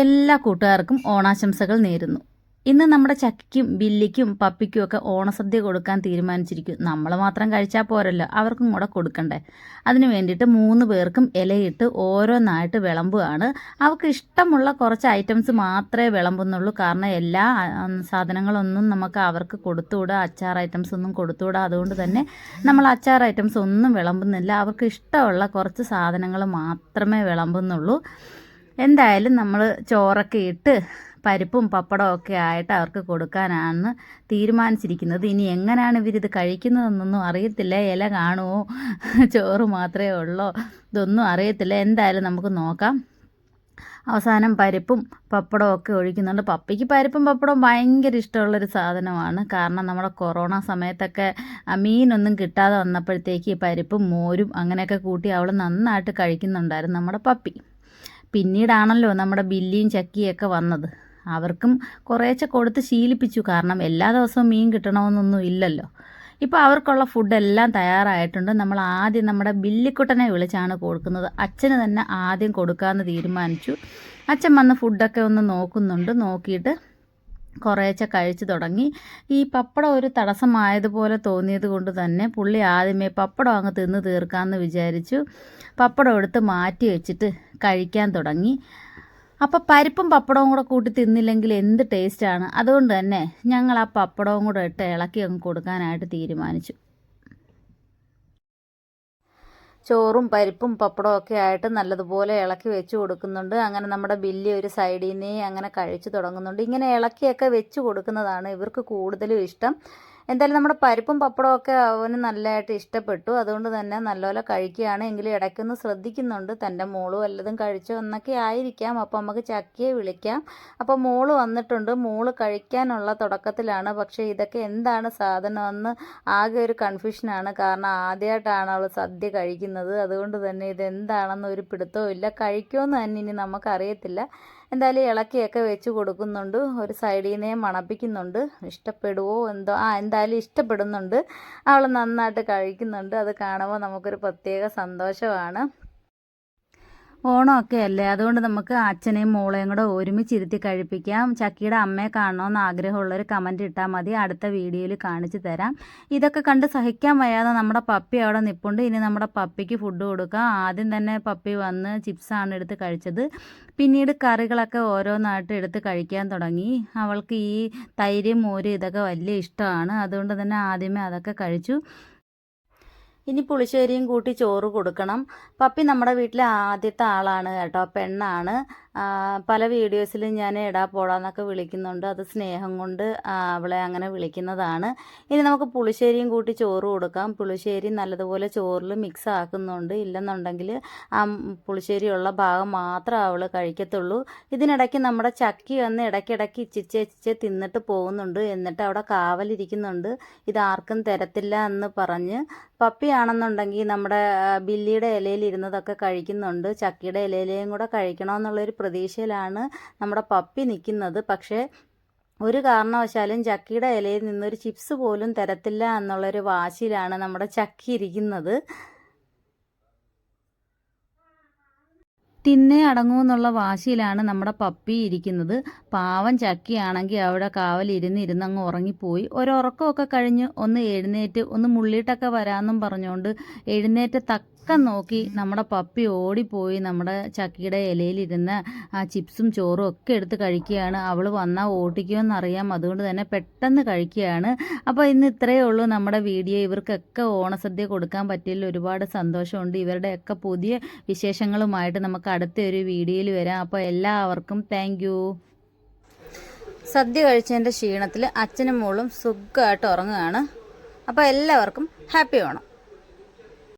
എല്ലാ കൂട്ടുകാർക്കും ഓണാശംസകൾ നേരുന്നു. ഇന്ന് നമ്മുടെ ചക്കിക്കും ബില്ലിക്കും പപ്പിക്കും ഒക്കെ ഓണസദ്യ കൊടുക്കാൻ തീരുമാനിച്ചിരിക്കും. നമ്മൾ മാത്രം കഴിച്ചാൽ പോരല്ലോ അവർക്കും കൂടെ കൊടുക്കണ്ടേ? അതിന് വേണ്ടിയിട്ട് മൂന്ന് പേർക്കും ഇലയിട്ട് ഓരോന്നായിട്ട് വിളമ്പുകയാണ്. അവർക്ക് ഇഷ്ടമുള്ള കുറച്ച് ഐറ്റംസ് മാത്രമേ വിളമ്പുന്നുള്ളൂ. കാരണം എല്ലാ സാധനങ്ങളൊന്നും നമുക്ക് അവർക്ക് കൊടുത്തുവിടുക അച്ചാർ ഐറ്റംസ് ഒന്നും കൊടുത്തുവിടാം അതുകൊണ്ട് തന്നെ നമ്മൾ അച്ചാർ ഐറ്റംസ് ഒന്നും വിളമ്പുന്നില്ല. അവർക്ക് ഇഷ്ടമുള്ള കുറച്ച് സാധനങ്ങൾ മാത്രമേ വിളമ്പുന്നുള്ളൂ. എന്തായാലും നമ്മൾ ചോറൊക്കെ ഇട്ട് പരിപ്പും പപ്പടവും ഒക്കെ ആയിട്ട് അവർക്ക് കൊടുക്കാനാണെന്ന് തീരുമാനിച്ചിരിക്കുന്നത്. ഇനി എങ്ങനെയാണ് ഇവരിത് കഴിക്കുന്നതെന്നൊന്നും അറിയത്തില്ല. ഇല കാണുമോ ചോറ് മാത്രമേ ഉള്ളോ? ഇതൊന്നും അറിയത്തില്ല. എന്തായാലും നമുക്ക് നോക്കാം. അവസാനം പരിപ്പും പപ്പടവും ഒക്കെ ഒഴിക്കുന്നുണ്ട്. പപ്പയ്ക്ക് പരിപ്പും പപ്പടവും ഭയങ്കര ഇഷ്ടമുള്ളൊരു സാധനമാണ്. കാരണം നമ്മുടെ കൊറോണ സമയത്തൊക്കെ മീനൊന്നും കിട്ടാതെ വന്നപ്പോഴത്തേക്ക് പരിപ്പും മോരും അങ്ങനെയൊക്കെ കൂട്ടി അവൾ നന്നായിട്ട് കഴിക്കുന്നുണ്ടായിരുന്നു നമ്മുടെ പപ്പി. പിന്നീടാണല്ലോ നമ്മുടെ ബില്ലിയും ചക്കിയൊക്കെ വന്നത്. അവർക്കും കുറേശ്ശെ കൊടുത്ത് ശീലിപ്പിച്ചു. കാരണം എല്ലാ ദിവസവും മീൻ കിട്ടണമെന്നൊന്നും ഇല്ലല്ലോ. ഇപ്പോൾ അവർക്കുള്ള ഫുഡെല്ലാം തയ്യാറായിട്ടുണ്ട്. നമ്മൾ ആദ്യം നമ്മുടെ ബില്ലിക്കുട്ടനെ വിളിച്ചാണ് കൊടുക്കുന്നത്. അച്ഛന് തന്നെ ആദ്യം കൊടുക്കാമെന്ന് തീരുമാനിച്ചു. അച്ഛൻ വന്ന് ഫുഡൊക്കെ ഒന്ന് നോക്കുന്നുണ്ട്. നോക്കിയിട്ട് കുറേശ്ശെ കഴിച്ചു തുടങ്ങി. ഈ പപ്പടം ഒരു തടസ്സമായതുപോലെ തോന്നിയത് കൊണ്ട് തന്നെ പുള്ളി ആദ്യമേ പപ്പടം അങ്ങ് തിന്ന് തീർക്കാമെന്ന് വിചാരിച്ചു. പപ്പടം എടുത്ത് മാറ്റി വെച്ചിട്ട് കഴിക്കാൻ തുടങ്ങി. അപ്പോൾ പരിപ്പും പപ്പടവും കൂടെ കൂട്ടി തിന്നില്ലെങ്കിൽ എന്ത് ടേസ്റ്റാണ് അതുകൊണ്ട് തന്നെ ഞങ്ങൾ ആ പപ്പടവും കൂടെ ഇട്ട് ഇളക്കി അങ്ങ് കൊടുക്കാനായിട്ട് തീരുമാനിച്ചു. ചോറും പരിപ്പും പപ്പടവും ഒക്കെ ആയിട്ട് നല്ലതുപോലെ ഇളക്കി വെച്ച് കൊടുക്കുന്നുണ്ട്. അങ്ങനെ നമ്മുടെ ബില്ലി ഒരു സൈഡിൽ നിന്നേ അങ്ങനെ കഴിച്ചു തുടങ്ങുന്നുണ്ട്. ഇങ്ങനെ ഇളക്കിയൊക്കെ വെച്ച് കൊടുക്കുന്നതാണ് ഇവർക്ക് കൂടുതലും ഇഷ്ടം. എന്തായാലും നമ്മുടെ പരിപ്പും പപ്പടവും ഒക്കെ അവന് നല്ലതായിട്ട് ഇഷ്ടപ്പെട്ടു. അതുകൊണ്ട് തന്നെ നല്ലപോലെ കഴിക്കുകയാണ്. എങ്കിലും ഇടയ്ക്കൊന്ന് ശ്രദ്ധിക്കുന്നുണ്ട്. തന്റെ മോൾ വല്ലതും കഴിച്ചോ എന്നൊക്കെ ആയിരിക്കാം. അപ്പോൾ നമുക്ക് ചക്കിയെ വിളിക്കാം. അപ്പോൾ മോൾ വന്നിട്ടുണ്ട്. മോൾ കഴിക്കാനുള്ള തുടക്കത്തിലാണ്. പക്ഷേ ഇതൊക്കെ എന്താണ് സാധനമെന്ന് ആകെ ഒരു കൺഫ്യൂഷനാണ്. കാരണം ആദ്യമായിട്ടാണ് അവൾ സദ്യ കഴിക്കുന്നത്. അതുകൊണ്ട് തന്നെ ഇത് എന്താണെന്ന് ഒരു പിടുത്തവും ഇല്ല. കഴിക്കുമെന്ന് തന്നെ ഇനി നമുക്കറിയത്തില്ല. എന്തായാലും ഇളക്കിയൊക്കെ വെച്ച് കൊടുക്കുന്നുണ്ട്. ഒരു സൈഡിൽ നിന്നേ മണപ്പിക്കുന്നുണ്ട്. ഇഷ്ടപ്പെടുവോ എന്തോ? ആ എന്തായാലും ഇഷ്ടപ്പെടുന്നുണ്ട്. അവൾ നന്നായിട്ട് കഴിക്കുന്നുണ്ട്. അത് കാണുമ്പോൾ നമുക്കൊരു പ്രത്യേക സന്തോഷമാണ്. ഓണമൊക്കെ അല്ലേ അതുകൊണ്ട് നമുക്ക് അച്ഛനെയും മോളെയും കൂടെ ഒരുമിച്ചിരുത്തി കഴിപ്പിക്കാം. ചക്കിയുടെ അമ്മയെ കാണണമെന്ന് ഒരു കമന്റ് ഇട്ടാൽ മതി. അടുത്ത വീഡിയോയിൽ കാണിച്ചു തരാം. ഇതൊക്കെ കണ്ട് സഹിക്കാൻ വയ്യാതെ നമ്മുടെ പപ്പി അവിടെ നിപ്പുണ്ട്. ഇനി നമ്മുടെ പപ്പിക്ക് ഫുഡ് കൊടുക്കാം. ആദ്യം തന്നെ പപ്പി വന്ന് ചിപ്സാണ് എടുത്ത് കഴിച്ചത്. പിന്നീട് കറികളൊക്കെ ഓരോന്നായിട്ട് എടുത്ത് കഴിക്കാൻ തുടങ്ങി. അവൾക്ക് ഈ തൈര് മോര് ഇതൊക്കെ വലിയ ഇഷ്ടമാണ്. അതുകൊണ്ട് തന്നെ ആദ്യമേ അതൊക്കെ കഴിച്ചു. ഇനി പുളിശ്ശേരിയും കൂട്ടി ചോറ് കൊടുക്കണം. പപ്പി നമ്മുടെ വീട്ടിലെ ആദ്യത്തെ ആളാണ് കേട്ടോ പെണ്ണാണ്. പല വീഡിയോസിലും ഞാൻ എടാ പോടാന്നൊക്കെ വിളിക്കുന്നുണ്ട്. അത് സ്നേഹം കൊണ്ട് അവളെ അങ്ങനെ വിളിക്കുന്നതാണ്. ഇനി നമുക്ക് പുളിശ്ശേരിയും കൂട്ടി ചോറ് കൊടുക്കാം. പുളിശ്ശേരി നല്ലതുപോലെ ചോറിൽ മിക്സ് ആക്കുന്നുണ്ട്. ഇല്ലെന്നുണ്ടെങ്കിൽ ആ പുളിശ്ശേരിയുള്ള ഭാഗം മാത്രം അവൾ കഴിക്കത്തുള്ളൂ. ഇതിനിടയ്ക്ക് നമ്മുടെ ചക്കി വന്ന് ഇടയ്ക്കിടയ്ക്ക് ഇച്ചിച്ച് ഇച്ചിച്ച് തിന്നിട്ട് പോകുന്നുണ്ട്. എന്നിട്ട് അവിടെ കാവലിരിക്കുന്നുണ്ട്. ഇത് ആർക്കും തരത്തില്ല എന്ന് പറഞ്ഞ് പപ്പിയാണെന്നുണ്ടെങ്കിൽ നമ്മുടെ ബില്ലിയുടെ ഇലയിൽ ഇരുന്നതൊക്കെ കഴിക്കുന്നുണ്ട്. ചക്കിയുടെ ഇലയിലെയും കൂടെ കഴിക്കണമെന്നുള്ളൊരു പ്രതീക്ഷയിലാണ് നമ്മുടെ പപ്പി നിൽക്കുന്നത്. പക്ഷേ ഒരു കാരണവശാലും ചക്കിയുടെ ഇലയിൽ നിന്നൊരു ചിപ്സ് പോലും തരത്തില്ല എന്നുള്ളൊരു വാശിയിലാണ് നമ്മുടെ ചക്കി ഇരിക്കുന്നത്. തിന്നെ അടങ്ങുമെന്നുള്ള വാശിയിലാണ് നമ്മുടെ പപ്പി ഇരിക്കുന്നത്. പാവം ചക്കിയാണെങ്കിൽ അവിടെ കാവലിരുന്ന് ഇരുന്നങ്ങ് ഉറങ്ങിപ്പോയി. ഒരുറക്കമൊക്കെ കഴിഞ്ഞ് ഒന്ന് എഴുന്നേറ്റ് ഒന്ന് മുള്ളിയിട്ടൊക്കെ വരാമെന്നും പറഞ്ഞുകൊണ്ട് എഴുന്നേറ്റ് തക്കം നോക്കി നമ്മുടെ പപ്പി ഓടിപ്പോയി നമ്മുടെ ചക്കിയുടെ ഇലയിലിരുന്ന് ആ ചിപ്സും ചോറും ഒക്കെ എടുത്ത് കഴിക്കുകയാണ്. അവൾ വന്നാൽ അറിയാം അതുകൊണ്ട് തന്നെ പെട്ടെന്ന് കഴിക്കുകയാണ്. അപ്പോൾ ഇന്ന് ഇത്രയേ ഉള്ളൂ. നമ്മുടെ വീഡിയോ ഇവർക്കൊക്കെ ഓണസദ്യ കൊടുക്കാൻ പറ്റിയതിൽ ഒരുപാട് സന്തോഷമുണ്ട്. ഇവരുടെയൊക്കെ പുതിയ വിശേഷങ്ങളുമായിട്ട് നമുക്ക് അടുത്ത ഒരു വീഡിയോയിൽ വരാം. അപ്പോൾ എല്ലാവർക്കും താങ്ക് സദ്യ കഴിച്ചതിന്റെ ക്ഷീണത്തിൽ അച്ഛനും മോളും സുഖമായിട്ട് ഉറങ്ങുകയാണ്. അപ്പോൾ എല്ലാവർക്കും ഹാപ്പി ഓണം.